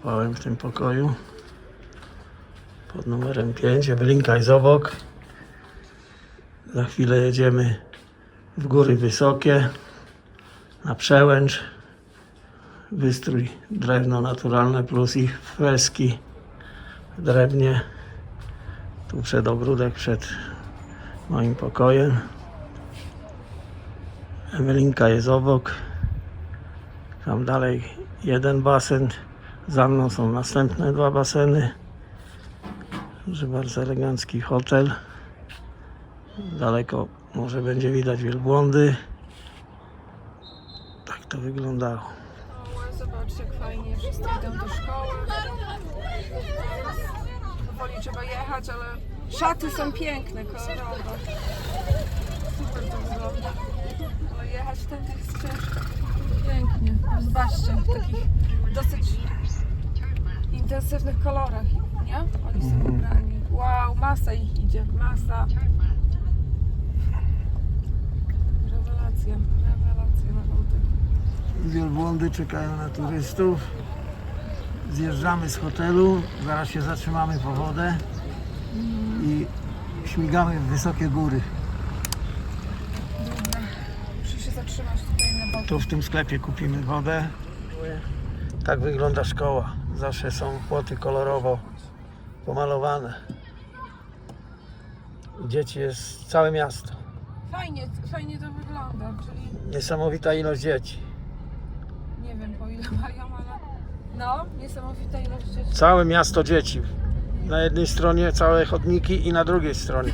spałem w tym pokoju. Pod numerem 5. Ewelinka jest obok. Za chwilę jedziemy w góry wysokie. Na przełęcz. Wystrój drewno naturalne plus ich freski w drewnie. Tu przed ogródek, przed moim pokojem. Ewelinka jest obok. Tam dalej jeden basen. Za mną są następne dwa baseny. Że bardzo elegancki hotel. Daleko może będzie widać wielbłądy. Tak to wyglądało. O, zobaczcie jak fajnie, wszyscy idą do szkoły. Powoli trzeba jechać, ale szaty są piękne, kolorowe. Super to wygląda. Ale jechać tędy jest ciężko. Pięknie. Zobaczcie, takich intensywnych kolorach, nie? Oni są ubrani. Wow, masa ich idzie, masa. Rewelacja, rewelacja naprawdę. Wielbłądy czekają na turystów. Zjeżdżamy z hotelu, zaraz się zatrzymamy po wodę i śmigamy w wysokie góry. Dobra, muszę się zatrzymać tutaj na. Tu w tym sklepie kupimy wodę. Tak wygląda szkoła. Zawsze są płoty kolorowo pomalowane. Dzieci jest całe miasto. Fajnie, fajnie to wygląda, czyli Niesamowita ilość dzieci. nie wiem po ile mają, ale no, niesamowita ilość dzieci. Całe miasto dzieci. Na jednej stronie całe chodniki i na drugiej stronie.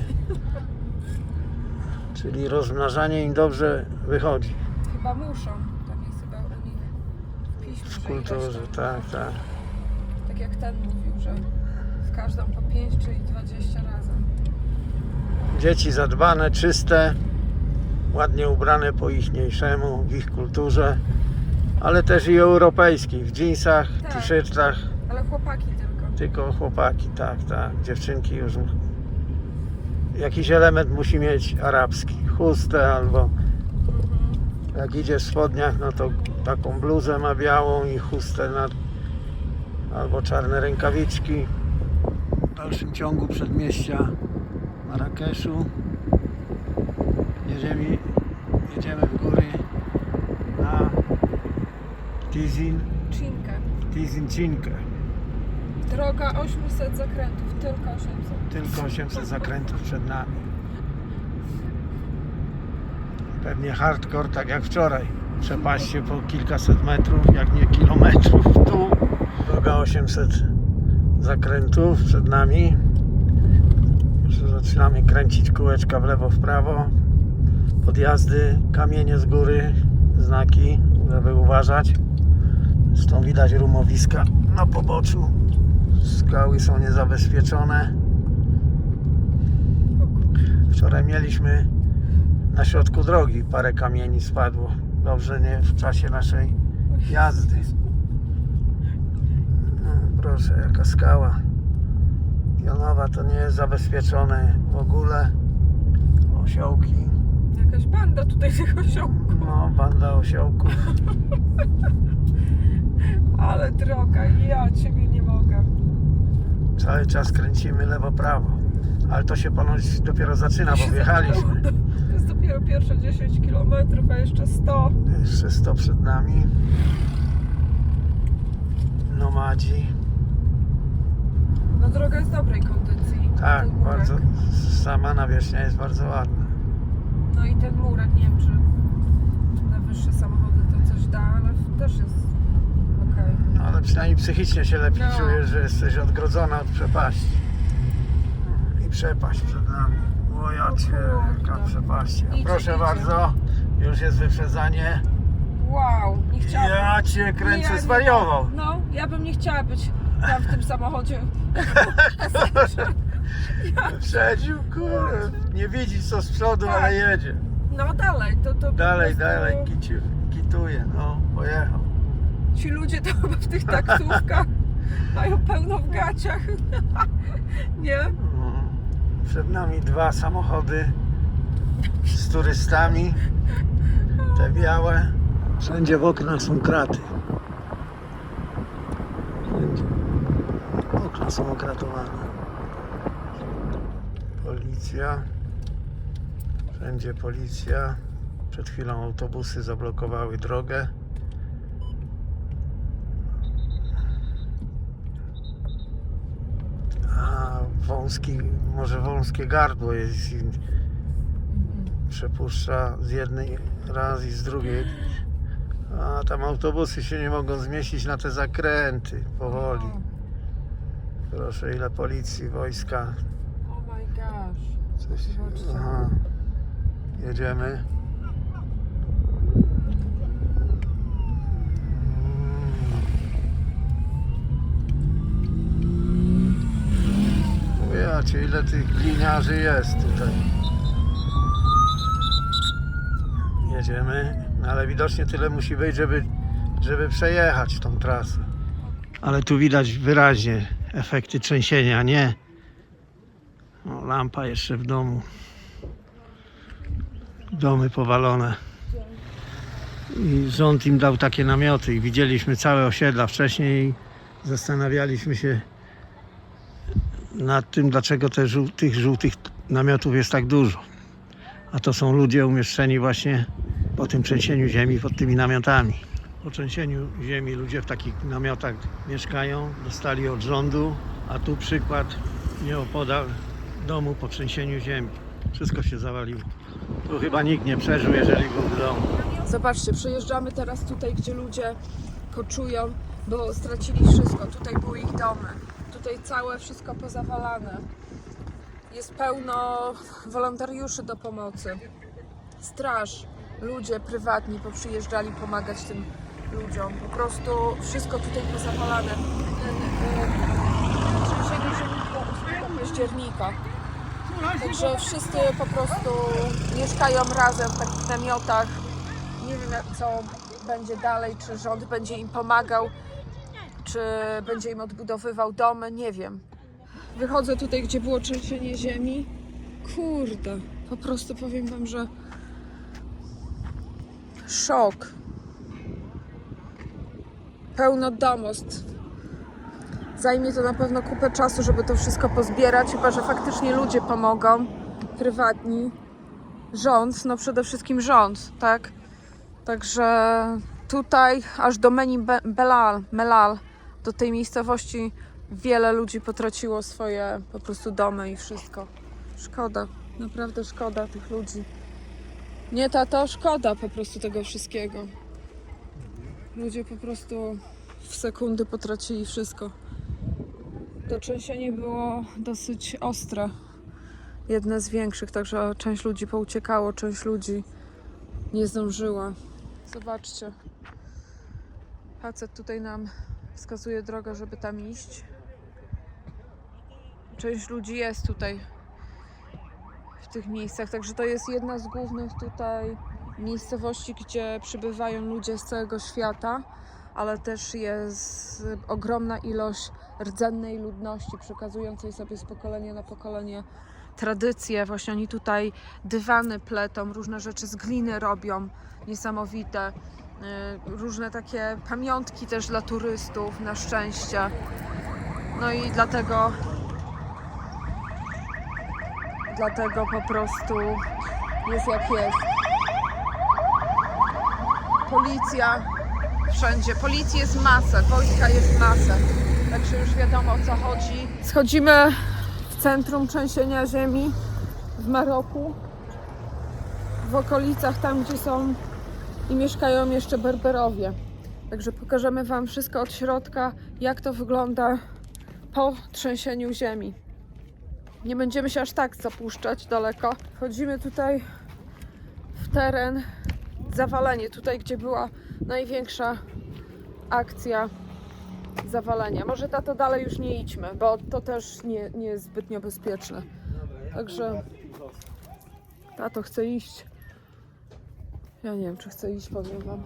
Czyli rozmnażanie im dobrze wychodzi. Chyba muszą, tam jest chyba u nich w piśmie, W że kulturze, tam- tak, tak. Tak jak ten mówił, że w każdą po 5 czy 20 razem. Dzieci zadbane, czyste, ładnie ubrane po ichniejszemu, w ich kulturze, ale też i europejskiej, w dżinsach, Tak. t-shirtach, Ale chłopaki tylko. tylko chłopaki, tak, tak, dziewczynki już jakiś element musi mieć arabski, chustę albo Mhm. jak idzie w spodniach, no to taką bluzę ma białą i chustę na, albo czarne rękawiczki. W dalszym ciągu przedmieścia Marrakeszu jedziemy, jedziemy w góry na Tizin, Cinkę. Tizin Cinque. Droga 800 zakrętów, tylko 800. Tylko 800 zakrętów przed nami. Pewnie hardcore, tak jak wczoraj. Przepaście po kilkaset metrów, jak nie kilometrów w dół. Droga 800 zakrętów przed nami. Już zaczynamy kręcić kółeczka w lewo, w prawo. Podjazdy, kamienie z góry, znaki, żeby uważać. Stąd widać rumowiska na poboczu. Skały są niezabezpieczone. Wczoraj mieliśmy na środku drogi parę kamieni spadło. Dobrze nie w czasie naszej jazdy. Proszę, jaka skała. Pionowa to nie jest zabezpieczone w ogóle. Osiołki. Jakaś banda tutaj tych osiołków. No, banda osiołków. Ale droga, ja ciebie nie mogę. Cały czas kręcimy lewo-prawo. Ale to się ponoć dopiero zaczyna, bo wjechaliśmy. To jest dopiero pierwsze 10 km, a jeszcze 100. Jeszcze 100 przed nami. Nomadzi. No droga jest dobrej kondycji. Tak, Ten murek. bardzo. Sama nawierzchnia jest bardzo ładna. No i ten murek, nie wiem czy na wyższe samochody to coś da, ale też jest okej. No, ale przynajmniej psychicznie się lepiej No. czujesz, że jesteś odgrodzona od przepaści. I przepaść przed nami. O ja cię, jaka przepaść. Idzie, Proszę idzie. bardzo, już jest wyprzedzanie. Wow, nie chciałabym. Ja cię kręcę, Ja nie- zwariował. No, ja bym nie chciała być tam w tym samochodzie. Wyprzedził, kurde. Nie widzi co z przodu, Tak. ale jedzie. No dalej, to, to po Dalej, prostu dalej, kiciu, kituje, no, pojechał. Ci ludzie to chyba w tych taksówkach mają pełno w gaciach. nie? No. Przed nami dwa samochody z turystami. Te białe. Wszędzie w oknach są kraty. Wszędzie. Okna są okratowane. Policja. Wszędzie policja. Przed chwilą autobusy zablokowały drogę. A wąski, może wąskie gardło jest i przepuszcza z jednej raz i z drugiej. A tam autobusy się nie mogą zmieścić na te zakręty powoli. Proszę, ile policji, wojska. Oh my gosh. Coś. Aha. Jedziemy. Wiecie, ile tych gliniarzy jest tutaj. Jedziemy, no ale widocznie tyle musi być, żeby, żeby przejechać tą trasę. Ale tu widać wyraźnie efekty trzęsienia, nie? O, lampa jeszcze w domu. Domy powalone. I rząd im dał takie namioty i widzieliśmy całe osiedla wcześniej zastanawialiśmy się nad tym, dlaczego te żół- tych żółtych namiotów jest tak dużo. A to są ludzie umieszczeni właśnie po tym trzęsieniu ziemi pod tymi namiotami. Po trzęsieniu ziemi ludzie w takich namiotach mieszkają, dostali od rządu, a tu przykład nieopodal domu po trzęsieniu ziemi. Wszystko się zawaliło. Tu chyba nikt nie przeżył, jeżeli był w domu. Zobaczcie, przejeżdżamy teraz tutaj, gdzie ludzie koczują, bo stracili wszystko. Tutaj były ich domy. Tutaj całe wszystko pozawalane. Jest pełno wolontariuszy do pomocy. Straż, ludzie prywatni poprzyjeżdżali pomagać tym ludziom. Po prostu wszystko tutaj pozawalane. E, Trzęsienie ziemi było 8 października. Także wszyscy po prostu mieszkają razem w takich namiotach. Nie wiem co będzie dalej, czy rząd będzie im pomagał, czy będzie im odbudowywał domy, nie wiem. Wychodzę tutaj, gdzie było trzęsienie ziemi. Kurde, po prostu powiem wam, że szok. Pełno domostw. Zajmie to na pewno kupę czasu, żeby to wszystko pozbierać, chyba że faktycznie ludzie pomogą, prywatni. Rząd, no przede wszystkim rząd, tak? Także tutaj aż do Meni Be- Belal, Melal, do tej miejscowości wiele ludzi potraciło swoje po prostu domy i wszystko. Szkoda, naprawdę szkoda tych ludzi. Nie tato, szkoda po prostu tego wszystkiego. Ludzie po prostu w sekundy potracili wszystko. To trzęsienie było dosyć ostre. Jedne z większych, także część ludzi pouciekało, część ludzi nie zdążyła. Zobaczcie. Facet tutaj nam wskazuje drogę, żeby tam iść. Część ludzi jest tutaj w tych miejscach, także to jest jedna z głównych tutaj miejscowości, gdzie przybywają ludzie z całego świata, ale też jest ogromna ilość rdzennej ludności, przekazującej sobie z pokolenia na pokolenie tradycje. Właśnie oni tutaj dywany pletą, różne rzeczy z gliny robią, niesamowite. Y, Różne takie pamiątki też dla turystów, na szczęście. No i dlatego dlatego po prostu jest jak jest. Policja wszędzie. Policji jest masę, wojska jest masę. Także już wiadomo o co chodzi. Schodzimy w centrum trzęsienia ziemi w Maroku. W okolicach tam, gdzie są i mieszkają jeszcze Berberowie. Także pokażemy Wam wszystko od środka, jak to wygląda po trzęsieniu ziemi. Nie będziemy się aż tak zapuszczać daleko. Wchodzimy tutaj w teren zawalenie, tutaj gdzie była największa akcja zawalenia. Może tato dalej już nie idźmy, bo to też nie, nie jest zbytnio bezpieczne. Także tato chce iść. Ja nie wiem, czy chcę iść, powiem wam.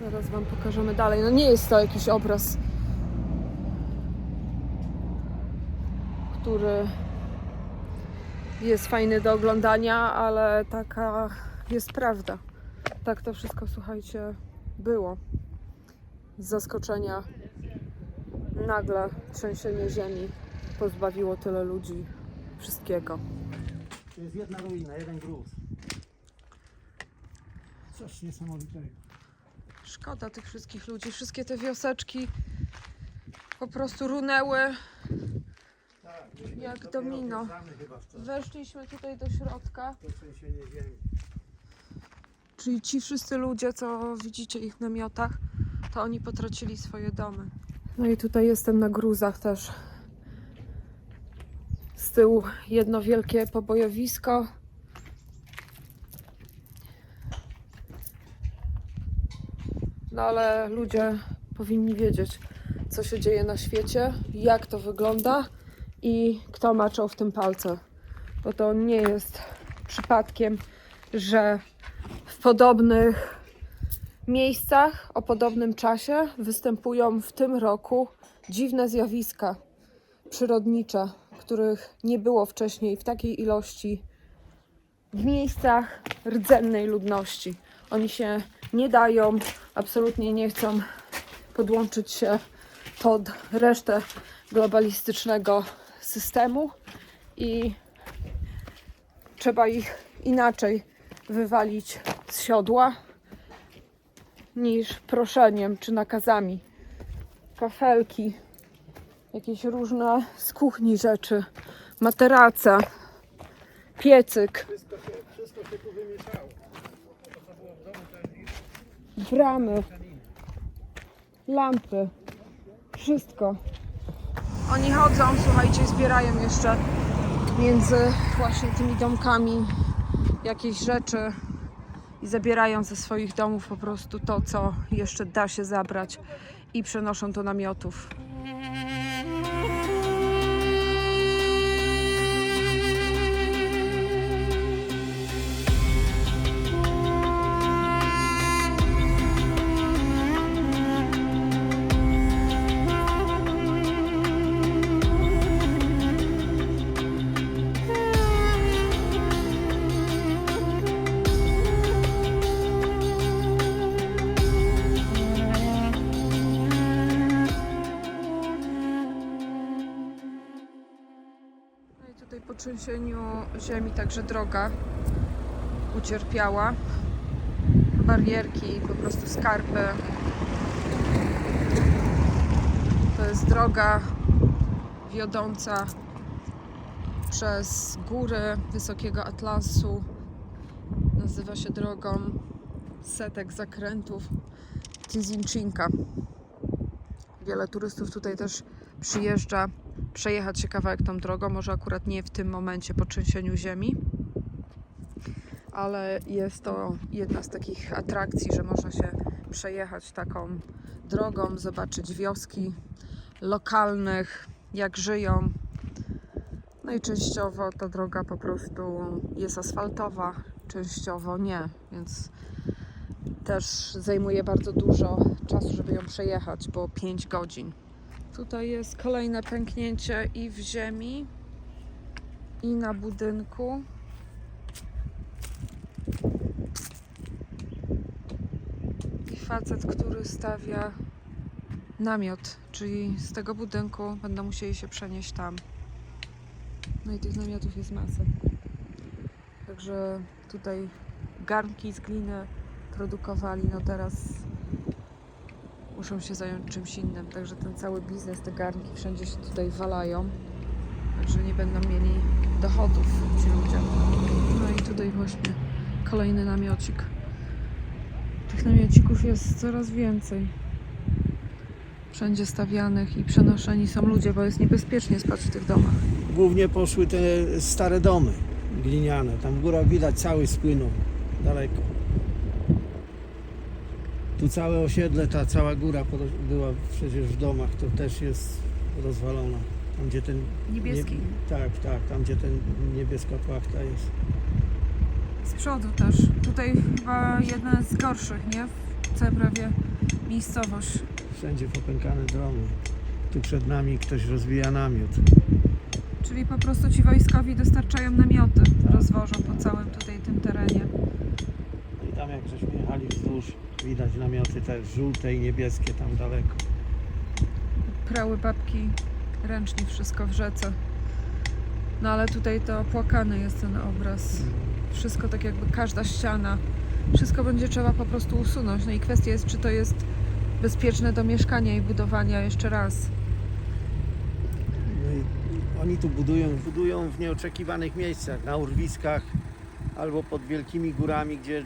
Zaraz wam pokażemy dalej. No nie jest to jakiś obraz, który jest fajny do oglądania, ale taka jest prawda. tak to wszystko, słuchajcie, było. Z zaskoczenia nagle trzęsienie ziemi pozbawiło tyle ludzi wszystkiego. To jest jedna ruina, jeden gruz. Coś niesamowitego. Szkoda tych wszystkich ludzi. Wszystkie te wioseczki po prostu runęły. Tak, Jak domino. Weszliśmy tutaj do środka. to trzęsienie ziemi. Czyli ci wszyscy ludzie, co widzicie ich w namiotach, to oni potracili swoje domy. No i tutaj jestem na gruzach też. Z tyłu jedno wielkie pobojowisko. No ale ludzie powinni wiedzieć, co się dzieje na świecie, jak to wygląda i kto maczał w tym palce. Bo to nie jest przypadkiem, że w podobnych miejscach o podobnym czasie występują w tym roku dziwne zjawiska przyrodnicze, których nie było wcześniej w takiej ilości w miejscach rdzennej ludności. Oni się nie dają, absolutnie nie chcą podłączyć się pod resztę globalistycznego systemu i trzeba ich inaczej wywalić z siodła niż proszeniem czy nakazami. Kafelki, jakieś różne z kuchni rzeczy, materace, piecyk, Wszystko się, tu wymieszało. W bramy, lampy, wszystko. Oni chodzą, słuchajcie, zbierają jeszcze między właśnie tymi domkami jakieś rzeczy i zabierają ze swoich domów po prostu to, co jeszcze da się zabrać i przenoszą do namiotów. Trzęsieniu ziemi także droga ucierpiała. Barierki, po prostu skarpy. To jest droga wiodąca przez góry Wysokiego Atlasu. Nazywa się drogą setek zakrętów Tizincinka. Wiele turystów tutaj też przyjeżdża przejechać się kawałek tą drogą, może akurat nie w tym momencie po trzęsieniu ziemi, ale jest to jedna z takich atrakcji, że można się przejechać taką drogą, zobaczyć wioski lokalnych, jak żyją. No i częściowo ta droga po prostu jest asfaltowa, częściowo nie, więc też zajmuje bardzo dużo czasu, żeby ją przejechać, bo 5 godzin. Tutaj jest kolejne pęknięcie i w ziemi, i na budynku. I facet, który stawia namiot, czyli z tego budynku będą musieli się przenieść tam. No i tych namiotów jest masa. Także tutaj garnki z gliny produkowali, no teraz muszą się zająć czymś innym. Także ten cały biznes, te garnki wszędzie się tutaj walają. Także nie będą mieli dochodów ci ludzie. No i tutaj właśnie kolejny namiocik. Tych namiocików jest coraz więcej. Wszędzie stawianych i przenoszeni są ludzie, bo jest niebezpiecznie spać w tych domach. Głównie poszły te stare domy gliniane. Tam w górach widać cały spłynął daleko. Tu całe osiedle, ta cała góra była przecież w domach, to też jest rozwalona. Tam gdzie ten. Niebieski. Nie, tak, tak, tam gdzie ten niebieska płachta jest. Z przodu też. Tutaj chyba jedna z gorszych, nie? W całej prawie miejscowość. Wszędzie popękane domy. Tu przed nami ktoś rozbija namiot. Czyli po prostu ci wojskowi dostarczają namioty, rozwożą po całym tutaj tym terenie. I Tam jak żeśmy jechali wzdłuż, widać namioty te żółte i niebieskie tam daleko. Prały babki ręcznie wszystko w rzece. No ale tutaj to opłakany jest ten obraz. Wszystko tak jakby każda ściana. Wszystko będzie trzeba po prostu usunąć. No i kwestia jest, czy to jest bezpieczne do mieszkania i budowania jeszcze raz. No i oni tu budują, budują w nieoczekiwanych miejscach, na urwiskach albo pod wielkimi górami, gdzie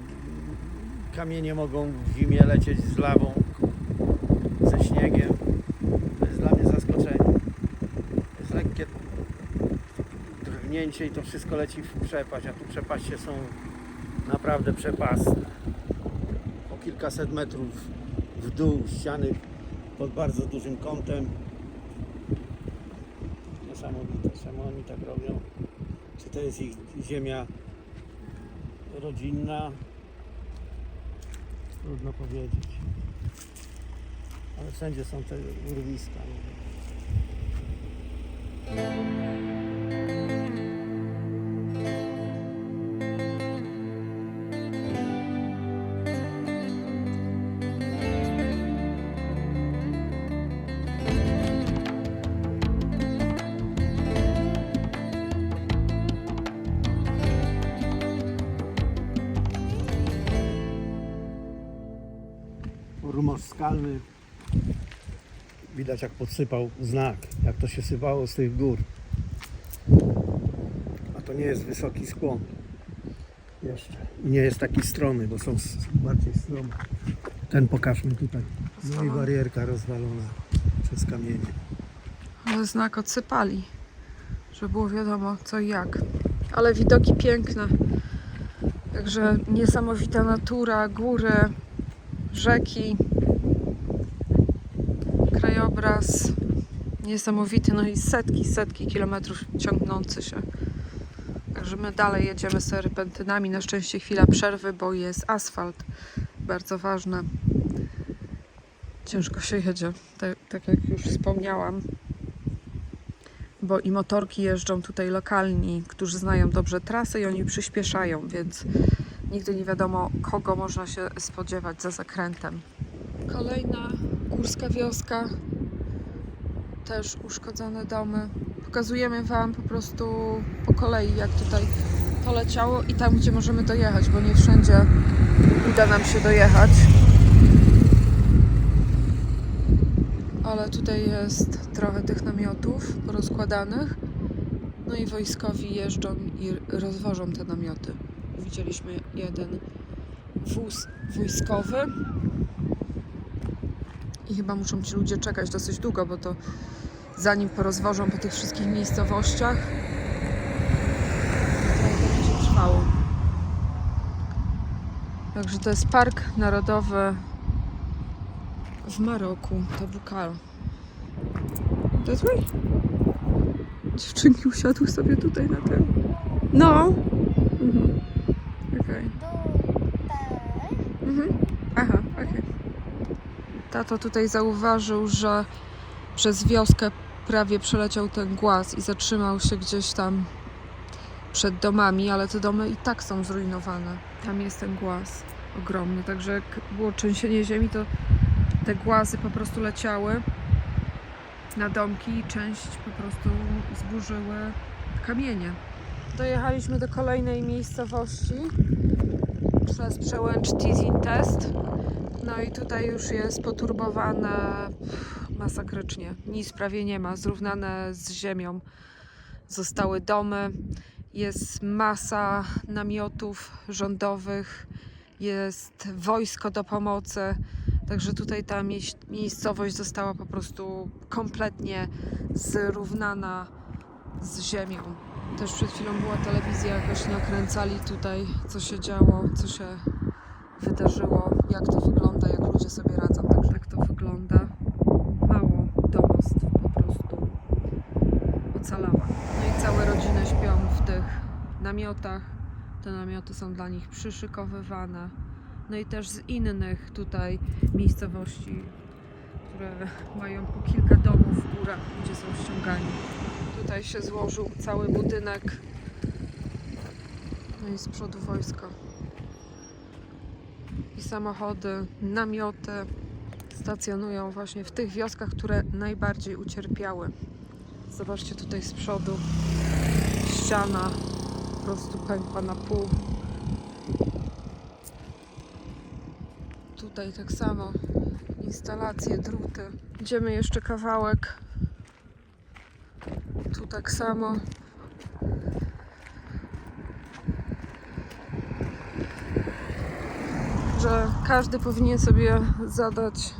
kamienie mogą w zimie lecieć z lawą, ze śniegiem. To jest dla mnie zaskoczenie. Jest lekkie drgnięcie i to wszystko leci w przepaść, a tu przepaście są naprawdę przepastne. Po kilkaset metrów w dół ściany pod bardzo dużym kątem. Niesamowite, czemu oni tak robią? Czy to jest ich ziemia rodzinna? Trudno powiedzieć. Ale wszędzie są te urwiska. Rumor skalny. Widać jak podsypał znak, jak to się sypało z tych gór. A to nie jest wysoki skłon. Jeszcze. I nie jest taki stromy, bo są bardziej stromy. Ten pokażmy tutaj. No i barierka rozwalona przez kamienie. Ale znak odsypali, żeby było wiadomo co i jak. Ale widoki piękne. Także niesamowita natura, góry, rzeki, krajobraz niesamowity, no i setki, setki kilometrów ciągnący się. Także my dalej jedziemy serpentynami. Na szczęście chwila przerwy, bo jest asfalt. Bardzo ważne. Ciężko się jedzie, tak, tak jak już wspomniałam bo i motorki jeżdżą tutaj lokalni, którzy znają dobrze trasy i oni przyspieszają, więc nigdy nie wiadomo, kogo można się spodziewać za zakrętem. Kolejna górska wioska, też uszkodzone domy. Pokazujemy Wam po prostu po kolei, jak tutaj to leciało i tam, gdzie możemy dojechać, bo nie wszędzie uda nam się dojechać. ale tutaj jest trochę tych namiotów porozkładanych. No i wojskowi jeżdżą i rozwożą te namioty. Widzieliśmy jeden wóz wojskowy. I chyba muszą ci ludzie czekać dosyć długo, bo to zanim porozwożą po tych wszystkich miejscowościach, to będzie trwało. Także to jest Park Narodowy w Maroku, Tabukal. That way? Dziewczynki usiadły sobie tutaj na tym. No. Mhm. Okej. Mhm. Aha, okej. Tato tutaj zauważył, że przez wioskę prawie przeleciał ten głaz i zatrzymał się gdzieś tam przed domami, ale te domy i tak są zrujnowane. Tam jest ten głaz ogromny, także jak było trzęsienie ziemi, to te głazy po prostu leciały na domki i część po prostu zburzyły kamienie. Dojechaliśmy do kolejnej miejscowości przez przełęcz Tizin Test. No i tutaj już jest poturbowane masakrycznie. Nic prawie nie ma, zrównane z ziemią. Zostały domy, jest masa namiotów rządowych, jest wojsko do pomocy. Także tutaj ta miejscowość została po prostu kompletnie zrównana z ziemią. Też przed chwilą była telewizja, jakoś nakręcali tutaj, co się działo, co się wydarzyło, jak to wygląda, jak ludzie sobie radzą. Także tak to wygląda. Mało domostw po prostu ocalała. No i całe rodziny śpią w tych namiotach. Te namioty są dla nich przyszykowywane. No i też z innych tutaj miejscowości, które mają po kilka domów w górach, gdzie są ściągani. Tutaj się złożył cały budynek. No i z przodu wojsko. Samochody, namioty stacjonują właśnie w tych wioskach, które najbardziej ucierpiały. Zobaczcie tutaj z przodu ściana po prostu pękła na pół. Tutaj tak samo instalacje, druty. Idziemy jeszcze kawałek. Tu tak samo. Że każdy powinien sobie zadać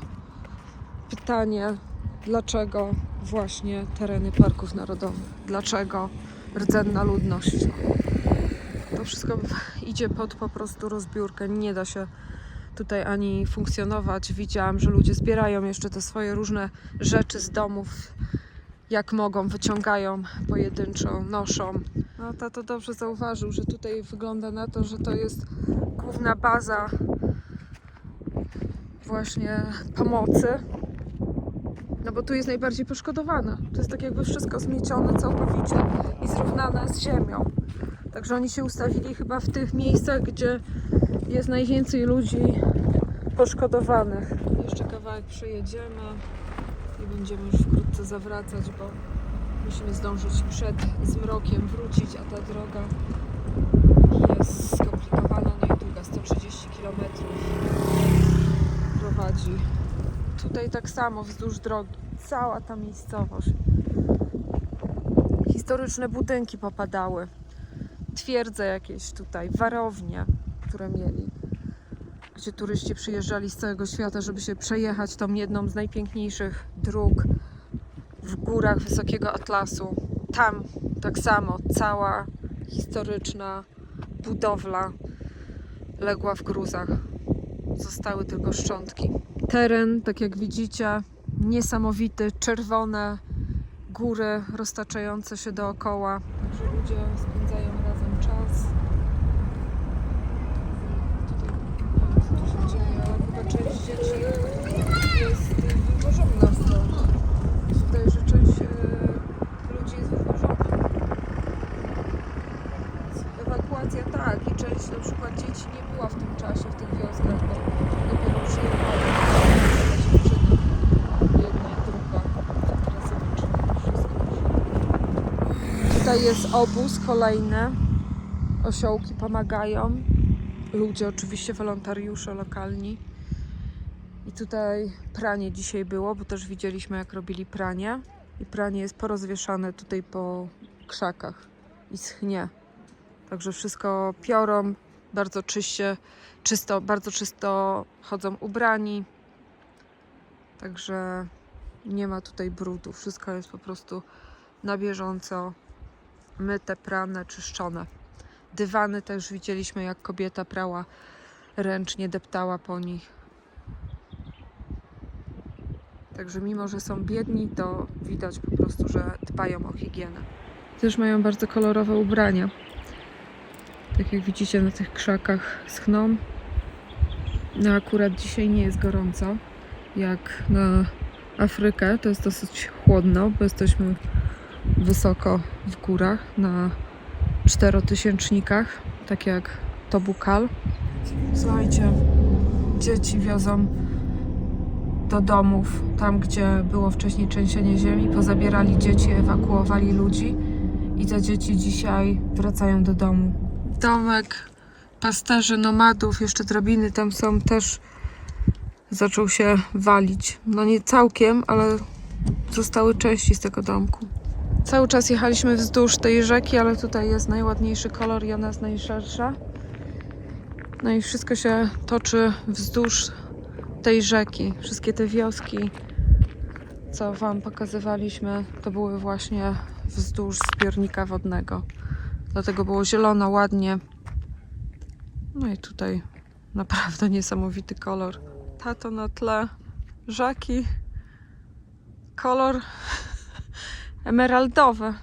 pytanie, dlaczego właśnie tereny parków narodowych, dlaczego rdzenna ludność. To wszystko idzie pod po prostu rozbiórkę. Nie da się tutaj ani funkcjonować. Widziałam, że ludzie zbierają jeszcze te swoje różne rzeczy z domów, jak mogą, wyciągają pojedynczo, noszą. No tato dobrze zauważył, że tutaj wygląda na to, że to jest główna baza właśnie pomocy. No bo tu jest najbardziej poszkodowana. To jest tak jakby wszystko zmiecione całkowicie i zrównane z ziemią. Także oni się ustawili chyba w tych miejscach, gdzie jest najwięcej ludzi poszkodowanych. Jeszcze kawałek przejedziemy i będziemy już wkrótce zawracać, bo musimy zdążyć przed zmrokiem wrócić, a ta droga jest skomplikowana, no i długa, 130 km prowadzi. Tutaj tak samo wzdłuż drogi, cała ta miejscowość. Historyczne budynki popadały, twierdze jakieś tutaj, warownie, które mieli gdzie turyści przyjeżdżali z całego świata, żeby się przejechać tą jedną z najpiękniejszych dróg w górach Wysokiego Atlasu. Tam tak samo cała historyczna budowla legła w gruzach. Zostały tylko szczątki. Teren, tak jak widzicie, niesamowity, czerwone góry roztaczające się dookoła. Także ludzie spędzają razem czas. Tutaj tu się dzieje, ale chyba część dzieci jest wywożona stąd. Wydaje, że część e, ludzi jest wywożona. Ewakuacja tak i część na przykład dzieci nie była w tym czasie w tych wioskach, bo dopiero przyczyna. Jedna i druga. Teraz zobaczymy wszystko. Tutaj jest obóz kolejny. Osiołki pomagają. Ludzie, oczywiście wolontariusze lokalni. I tutaj pranie dzisiaj było, bo też widzieliśmy jak robili pranie. I pranie jest porozwieszane tutaj po krzakach i schnie. Także wszystko piorą, bardzo czyście, czysto, bardzo czysto chodzą ubrani. Także nie ma tutaj brudu. Wszystko jest po prostu na bieżąco myte, prane, czyszczone. Dywany też widzieliśmy, jak kobieta prała ręcznie, deptała po nich. Także mimo, że są biedni, to widać po prostu, że dbają o higienę. Też mają bardzo kolorowe ubrania. Tak jak widzicie na tych krzakach schną. No akurat dzisiaj nie jest gorąco, jak na Afrykę. To jest dosyć chłodno, bo jesteśmy wysoko w górach, na czterotysięcznikach, tak jak Tobukal. Słuchajcie, dzieci wiozą do domów, tam gdzie było wcześniej trzęsienie ziemi, pozabierali dzieci, ewakuowali ludzi i te dzieci dzisiaj wracają do domu. Domek pasterzy, nomadów, jeszcze drabiny tam są, też zaczął się walić. No nie całkiem, ale zostały części z tego domku. Cały czas jechaliśmy wzdłuż tej rzeki, ale tutaj jest najładniejszy kolor i ona jest najszersza. No i wszystko się toczy wzdłuż tej rzeki. Wszystkie te wioski, co Wam pokazywaliśmy, to były właśnie wzdłuż zbiornika wodnego. Dlatego było zielono, ładnie. No i tutaj naprawdę niesamowity kolor. Tato na tle rzeki. Kolor emeraldowy.